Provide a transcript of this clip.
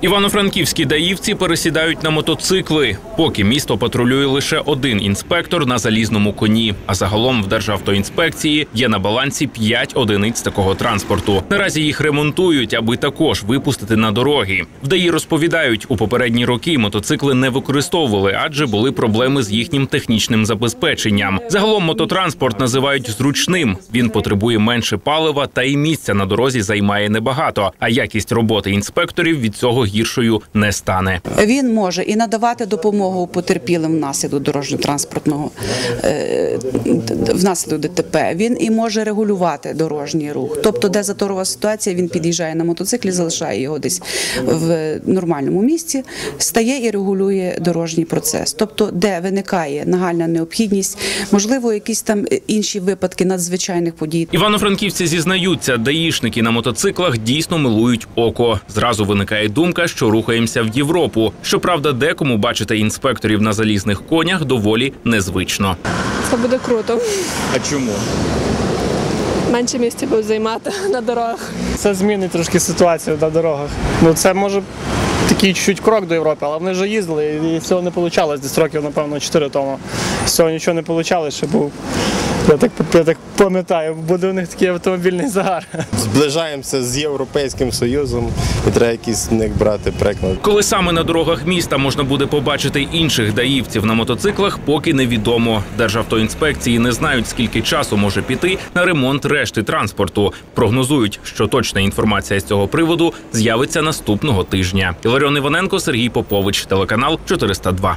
Івано-франківські даївці пересідають на мотоцикли. Поки місто патрулює лише один інспектор на залізному коні. А загалом в Державтоінспекції є на балансі 5 одиниць такого транспорту. Наразі їх ремонтують, аби також випустити на дороги. В ДАІ розповідають, у попередні роки мотоцикли не використовували, адже були проблеми з їхнім технічним забезпеченням. Загалом мототранспорт називають зручним. Він потребує менше палива та і місця на дорозі займає небагато. А якість роботи інспекторів від цього гіршою не стане. Він може і надавати допомогу потерпілим внаслідок дорожньо-транспортного е, внаслідок ДТП. Він і може регулювати дорожній рух. Тобто, де заторова ситуація, він під'їжджає на мотоциклі, залишає його десь в нормальному місці, стає і регулює дорожній процес. Тобто, де виникає нагальна необхідність, можливо, якісь там інші випадки надзвичайних подій. Івано-франківці зізнаються, даїшники на мотоциклах дійсно милують око. Зразу виникає думка, що рухаємося в Європу. Щоправда, декому бачити інспекторів на залізних конях доволі незвично. Це буде круто. А чому? Менше місця будуть займати на дорогах. Це змінить трошки ситуацію на дорогах. Ну це може такий чуть крок до Європи, але вони вже їздили і цього не вийшло. Десь років, напевно, 4 тому. З цього нічого не вийшло, ще був. Я так, я так пам'ятаю, буде у них такий автомобільний загар. Зближаємося з Європейським Союзом і треба якийсь з них брати приклад. Коли саме на дорогах міста можна буде побачити інших даївців на мотоциклах, поки невідомо. Державтоінспекції не знають, скільки часу може піти на ремонт решти транспорту. Прогнозують, що точна інформація з цього приводу з'явиться наступного тижня. Іларіон Іваненко, Сергій Попович, телеканал 402.